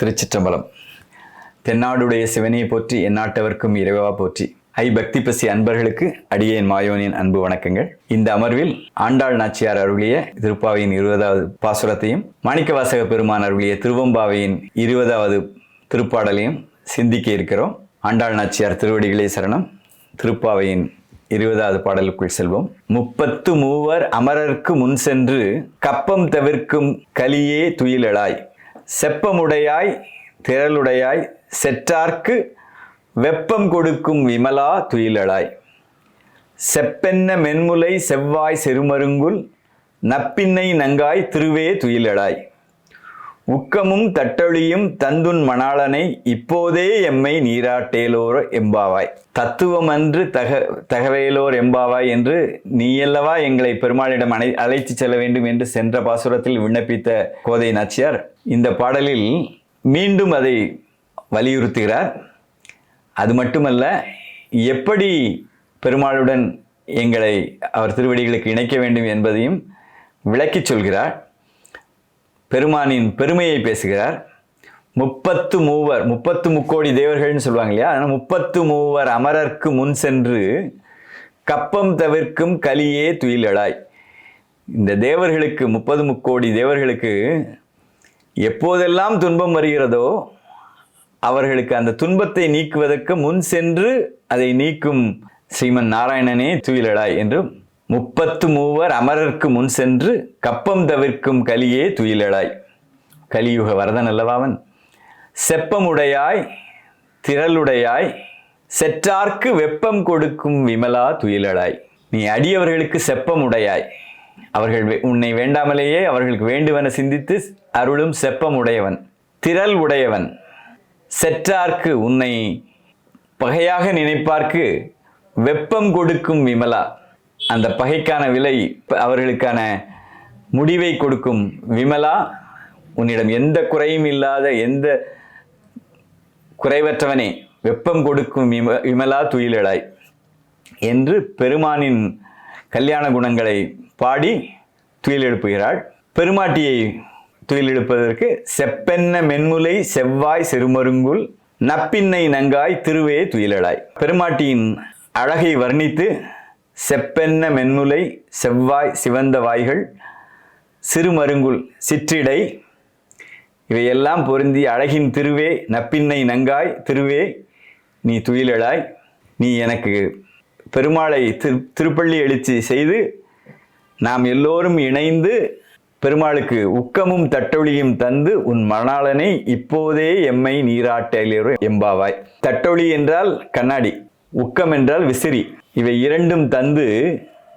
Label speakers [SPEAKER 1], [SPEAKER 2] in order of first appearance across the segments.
[SPEAKER 1] திருச்சிற்றம்பலம். தென்னாடுடைய சிவனையை போற்றி எந்நாட்டவர்க்கும் இறைவா போற்றி. ஐ பக்தி பசி அன்பர்களுக்கு அடியேன் மாயோனின் அன்பு வணக்கங்கள். இந்த அமர்வில் ஆண்டாள் நாச்சியார் அருளிய திருப்பாவையின் இருபதாவது பாசுரத்தையும் மாணிக்கவாசக பெருமான் அருளிய திருவம்பாவையின் இருபதாவது திருப்பாடலையும் சிந்திக்க இருக்கிறோம். ஆண்டாள் நாச்சியார் திருவடிகளே சரணம். திருப்பாவையின் இருபதாவது பாடலுக்குள் செல்வோம். முப்பத்து மூவர் அமரர்க்கு முன் சென்று கப்பம் தவிர்க்கும் கலியே துயிலழாய் செப்பமுடையாய் திரளுடையாய் செற்றார்க்கு வெப்பம் கொடுக்கும் விமலா துயிலளாய். செப்பென்ன மென்முலை செவ்வாய் செருமருங்குல் நப்பின்னை நங்காய் திருவே துயிலளாய். உக்கமும் தட்டொழியும் தந்துன் மணாளனை இப்போதே எம்மை நீராட்டேலோர் எம்பாவாய். தத்துவமன்று தக தகவேலோர் எம்பாவாய் என்று நீயல்லவா எங்களை பெருமாளிடம் அழை அழைத்து செல்ல வேண்டும் என்று சென்ற பாசுரத்தில் விண்ணப்பித்த கோதை நாச்சியார் இந்த பாடலில் மீண்டும் அதை வலியுறுத்துகிறார். அது மட்டுமல்ல எப்படி பெருமாளுடன் எங்களை அவர் திருவடிகளுக்கு இணைக்க வேண்டும் என்பதையும் விளக்கிச் சொல்கிறார். பெருமானின் பெருமையை பேசுகிறார். முப்பத்து மூவர் முப்பத்து முக்கோடி தேவர்கள்னு சொல்லுவாங்க இல்லையா? ஆனால் முப்பத்து மூவர் அமரர்க்கு முன் சென்று கப்பம் தவிர்க்கும் கலியே துயிலடாய் இந்த தேவர்களுக்கு முப்பது முக்கோடி தேவர்களுக்கு எப்போதெல்லாம் துன்பம் வருகிறதோ அவர்களுக்கு அந்த துன்பத்தை நீக்குவதற்கு முன் சென்று அதை நீக்கும் ஸ்ரீமன் நாராயணனே துயிலடாய் என்று முப்பத்து மூவர் அமரர்க்கு முன் சென்று கப்பம் தவிர்க்கும் கலியே துயிலழாய் கலியுக வரதன் அல்லவாவன் செப்பமுடையாய் திரளுடையாய் செற்றார்க்கு வெப்பம் கொடுக்கும் விமலா துயிலழாய் நீ அடியவர்களுக்கு செப்பமுடையாய். அவர்கள் வே- உன்னை வேண்டாமலேயே அவர்களுக்கு வேண்டுவன சிந்தித்து அருளும் செப்பமுடையவன் திரள் உடையவன் செற்றார்க்கு உன்னை பகையாக நினைப்பார்க்கு வெப்பம் கொடுக்கும் விமலா. அந்த பகைக்கான விலை அவர்களுக்கான முடிவை கொடுக்கும். விமலா உன்னிடம் எந்த குறையும் இல்லாத எந்த குறைவற்றவனே வெப்பம் கொடுக்கும் விம விமலா துயிலழாய் என்று பெருமானின் கல்யாண குணங்களை பாடி துயில் எழுப்புகிறாள். பெருமாட்டியை துயில் எழுப்பதற்கு செப்பென்ன மென்முலை செவ்வாய் செருமருங்குல் நப்பின்னை நங்காய் திருவே துயிலடாய் பெருமாட்டியின் அழகை வர்ணித்து செப்பென்ன மென்முலை செவ்வாய் சிவந்த வாய்கள் சிறுமருங்குல் சிற்றிடை இவையெல்லாம் பொருந்தி அழகின் திருவே நப்பின்னை நங்காய் திருவே நீ துயிலழாய் நீ எனக்கு பெருமாளை திரு திருப்பள்ளி எழுச்சி செய்து நாம் எல்லோரும் இணைந்து பெருமாளுக்கு உக்கமும் தட்டொழியும் தந்து உன் மணாளனை இப்போதே எம்மை நீராட்டலேரோ எம்பாவாய். தட்டொளி என்றால் கண்ணாடி. உக்கம் என்றால் விசிறி. இவை இரண்டும் தந்து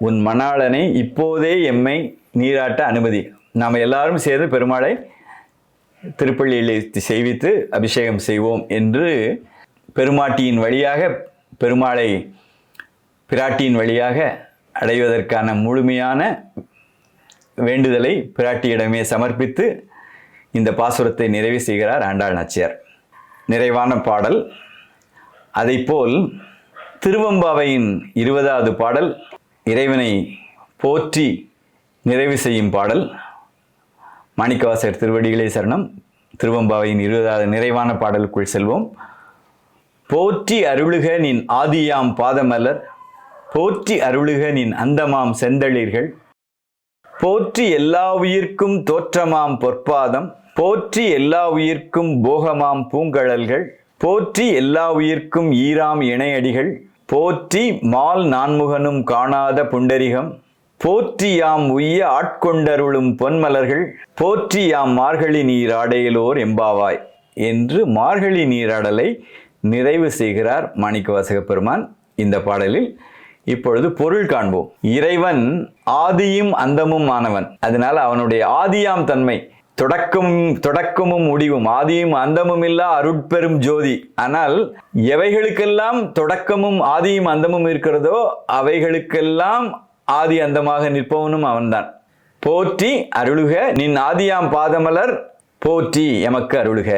[SPEAKER 1] உன் மணாளனை இப்போதே எம்மை நீராட்ட அனுமதி. நாம் எல்லாரும் சேர்ந்து பெருமாளை திருப்பள்ளியில் செய்வித்து அபிஷேகம் செய்வோம் என்று பெருமாட்டியின் வழியாக பெருமாளை பிராட்டியின் வழியாக அடைவதற்கான முழுமையான வேண்டுதலை பிராட்டியிடமே சமர்ப்பித்து இந்த பாசுரத்தை நிறைவு செய்கிறார் ஆண்டாள் நாச்சியார். நிறைவான பாடல். அதைப்போல் திருவம்பாவையின் இருபதாவது பாடல் இறைவனை போற்றி நிறைவு செய்யும் பாடல். மாணிக்கவாசர் திருவடிகளே சரணம். திருவம்பாவையின் இருபதாவது நிறைவான பாடலுக்குள் செல்வோம். போற்றி அருளுக நின் ஆதியாம் பாதமலர் போற்றி அருளுக நின் அந்தமாம் செந்தளிர்கள். போற்றி எல்லா உயிர்க்கும் தோற்றமாம் பொற்பாதம் போற்றி எல்லா உயிர்க்கும் போகமாம் பூங்கழல்கள் போற்றி எல்லா உயிர்க்கும் ஈராம் இணையடிகள். போற்றி மால் நான்முகனும் காணாத புண்டரிகம். போற்றியாம் உய்ய ஆட்கொண்டருளும் பொன்மலர்கள். போற்றியாம் மார்கழி நீராடையிலோர் எம்பாவாய் என்று மார்கழி நீராடலை நிறைவு செய்கிறார் மாணிக்கவாசக பெருமான் இந்த பாடலில். இப்பொழுது பொருள் காண்போம். இறைவன் ஆதியும் அந்தமும் ஆனவன். அதனால் அவனுடைய ஆதியாம் தன்மை தொடக்கம் தொடக்கமும் முடிவும் ஆதியும் அந்தமும் இல்லா அருட்பெரும் ஜோதி. ஆனால் எவைகளுக்கெல்லாம் தொடக்கமும் ஆதியும் அந்தமும் இருக்கிறதோ அவைகளுக்கெல்லாம் ஆதி அந்தமாக நிற்பவனும் அவன்தான். போற்றி அருளுக நின் ஆதியாம் பாதமலர் போற்றி எமக்கு அருளுக.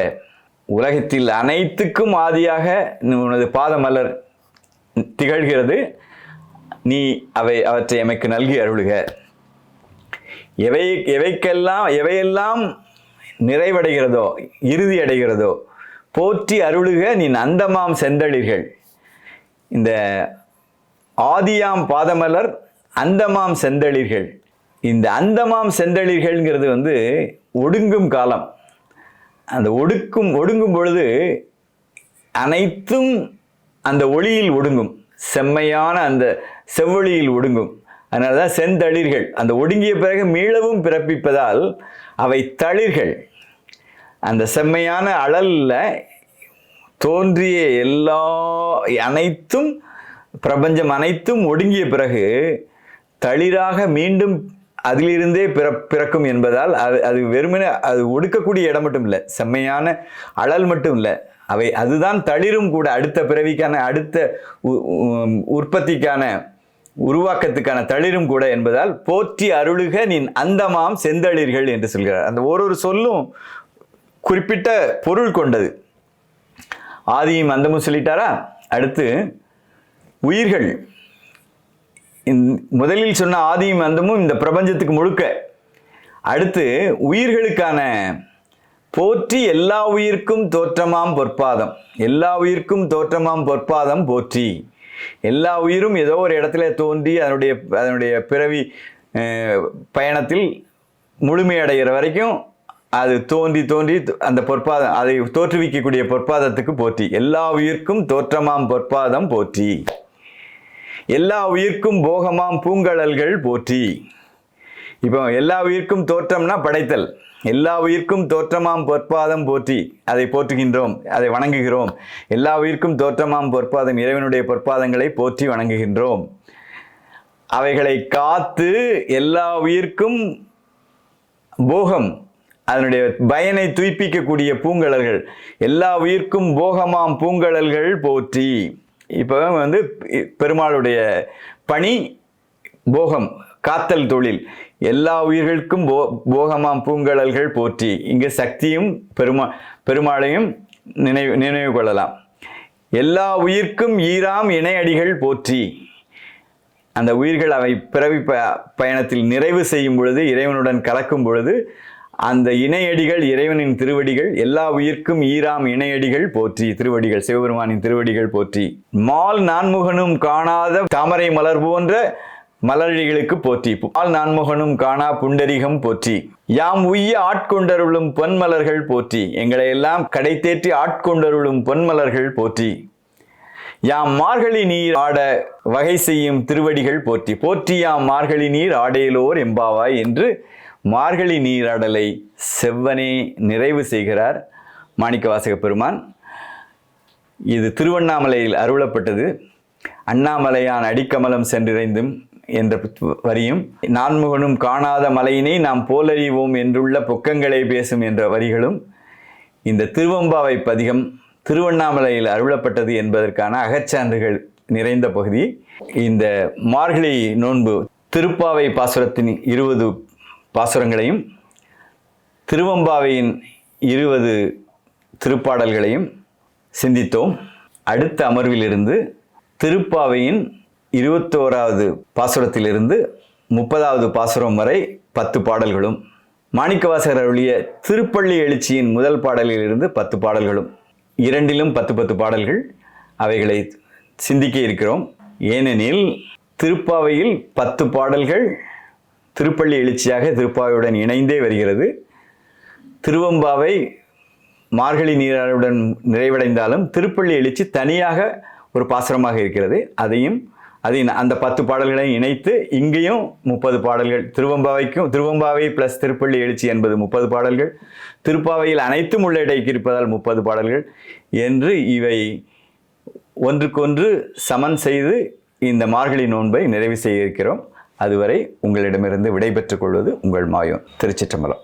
[SPEAKER 1] உலகத்தில் அனைத்துக்கும் ஆதியாக உனது பாதமலர் திகழ்கிறது. நீ அவை அவற்றை எமக்கு நல்கி அருளுக. எவை எவைக்கெல்லாம் எவையெல்லாம் நிறைவடைகிறதோ இறுதி அடைகிறதோ போற்றி அருளுக நீ அந்தமாம் செந்தளிர்கள். இந்த ஆதியாம் பாதமலர் அந்தமாம் செந்தளிர்கள். இந்த அந்தமாம் செந்தளிர்கள்ங்கிறது வந்து ஒடுங்கும் காலம். அந்த ஒடுக்கும் ஒடுங்கும் பொழுது அனைத்தும் அந்த ஒளியில் ஒடுங்கும். செம்மையான அந்த செவ்வொளியில் ஒடுங்கும். அதனால தான் செந்தளிர்கள் அந்த ஒடுங்கிய பிறகு மீளவும் பிறப்பிப்பதால் அவை தளிர்கள். அந்த செம்மையான அழலில் தோன்றிய எல்லா அனைத்தும் பிரபஞ்சம் அனைத்தும் ஒடுங்கிய பிறகு தளிராக மீண்டும் அதிலிருந்தே பிற பிறக்கும் என்பதால் அது அது வெறுமனே அது ஒடுக்கக்கூடிய இடம் மட்டும் இல்லை செம்மையான அழல் மட்டும் இல்லை. அவை அதுதான் தளிரும் கூட அடுத்த பிறவிக்கான அடுத்த உ- உற்பத்திக்கான உருவாக்கத்துக்கான தளிரும் கூட என்பதால் போற்றி அருளுக நின் அந்தமாம் செந்தளிர்கள் என்று சொல்கிறார். அந்த ஒரு ஒரு சொல்லும் குறிப்பிட்ட பொருள் கொண்டது. ஆதியும் அந்தமும் சொல்லிட்டாரா? அடுத்து உயிர்கள். முதலில் சொன்ன ஆதியும் அந்தமும் இந்த பிரபஞ்சத்துக்கு முழுக்க. அடுத்து உயிர்களுக்கான போற்றி எல்லா உயிர்க்கும் தோற்றமாம் பொற்பாதம் எல்லா உயிர்க்கும் தோற்றமாம் பொற்பாதம் போற்றி எல்லா உயிரும் ஏதோ ஒரு இடத்துல தோன்றி அதனுடைய அதனுடைய பிறவி பயணத்தில் முழுமையடைகிற வரைக்கும் அது தோன்றி தோன்றி அந்த பொற்பாதம் அதை தோற்றுவிக்கக்கூடிய பொற்பாதத்துக்கு போற்றி. எல்லா உயிர்க்கும் தோற்றமாம் பொற்பாதம் போற்றி. எல்லா உயிர்க்கும் போகமாம் பூங்கழல்கள் போற்றி. இப்போ எல்லா உயிர்க்கும் தோற்றம்னா படைத்தல். எல்லா உயிர்க்கும் தோற்றமாம் பொற்பாதம் போற்றி அதை போற்றுகின்றோம் அதை வணங்குகிறோம். எல்லா உயிர்க்கும் தோற்றமாம் பொற்பாதம் இறைவனுடைய பொற்பாதங்களை போற்றி வணங்குகின்றோம். அவைகளை காத்து எல்லா உயிர்க்கும் போகம் அதனுடைய பயனை துய்ப்பிக்கக்கூடிய பூங்கழல்கள். எல்லா உயிர்க்கும் போகமாம் பூங்கழல்கள் போற்றி. இப்போ வந்து பெருமாளுடைய பணி போகம் காத்தல் தொழில். எல்லா உயிர்களுக்கும் போ போகமாம் பூங்கழல்கள் போற்றி. இங்கு சக்தியும் பெருமா பெருமாளையும் நினைவு நினைவு கொள்ளலாம். எல்லா உயிர்க்கும் ஈராம் இணையடிகள் போற்றி. அந்த உயிர்கள் அவை பிறவி ப பயணத்தில் நிறைவு செய்யும் பொழுது இறைவனுடன் கலக்கும் பொழுது அந்த இணையடிகள் இறைவனின் திருவடிகள் எல்லா உயிர்க்கும் ஈராம் இணையடிகள் போற்றி. திருவடிகள் சிவபெருமானின் திருவடிகள் போற்றி. மால் நான்முகனும் காணாத தாமரை மலர் போன்ற மலரடிகளுக்கு போற்றி. பால் நான்முகனும் காணா புண்டரிகம் போற்றி. யாம் உய்ய ஆட்கொண்டருளும் பொன்மலர்கள் போற்றி. எங்களை எல்லாம் கடை தேற்றி ஆட்கொண்டருளும் பொன்மலர்கள் போற்றி. யாம் மார்கழி நீர் ஆட வகை செய்யும் திருவடிகள் போற்றி. போற்றி யாம் மார்கழி நீர் ஆடையிலோர் எம்பாவாய் என்று மார்கழி நீராடலை செவ்வனே நிறைவு செய்கிறார் மாணிக்கவாசக பெருமான். இது திருவண்ணாமலையில் அருளப்பட்டது. அண்ணாமலையான் அடிக்கமலம் சென்றிறைந்தும் என்ற வரியும் நான்முகனும் காணாத மலையினை நாம் போலறிவோம் என்றுள்ள பொக்கங்களை பேசும் என்ற வரிகளும் இந்த திருவம்பாவை பதிகம் திருவண்ணாமலையில் அருளப்பட்டது என்பதற்கான அகச்சான்றுகள் நிறைந்த பகுதி. இந்த மார்கழி நோன்பு திருப்பாவை பாசுரத்தின் இருபது பாசுரங்களையும் திருவம்பாவையின் இருபது திருப்பாடல்களையும் சிந்தித்தோம். அடுத்த அமர்விலிருந்து திருப்பாவையின் இருபத்தோராவது பாசுரத்திலிருந்து முப்பதாவது பாசுரம் வரை பத்து பாடல்களும் மாணிக்கவாசகர் அருளிய திருப்பள்ளி எழுச்சியின் முதல் பாடலிலிருந்து பத்து பாடல்களும் இரண்டிலும் பத்து பத்து பாடல்கள் அவைகளை சிந்திக்க இருக்கிறோம். ஏனெனில் திருப்பாவையில் பத்து பாடல்கள் திருப்பள்ளி எழுச்சியாக திருப்பாவையுடன் இணைந்தே வருகிறது. திருவம்பாவை மார்கழி நீராளுடன் நிறைவடைந்தாலும் திருப்பள்ளி எழுச்சி தனியாக ஒரு பாசுரமாக இருக்கிறது. அதையும் அது அந்த பத்து பாடல்களையும் இணைத்து இங்கேயும் முப்பது பாடல்கள். திருவம்பாவைக்கும் திருவம்பாவை ப்ளஸ் திருப்பள்ளி எழுச்சி என்பது முப்பது பாடல்கள். திருப்பாவையில் அனைத்தும் உள்ளடக்கி இருப்பதால் முப்பது பாடல்கள் என்று இவை ஒன்றுக்கொன்று சமன் செய்து இந்த மார்கழி நோன்பை நிறைவு செய்திருக்கிறோம். அதுவரை உங்களிடமிருந்து விடைபெற்றுக் கொள்வது உங்கள் மாயம் திருச்சிற்றம்பலம்.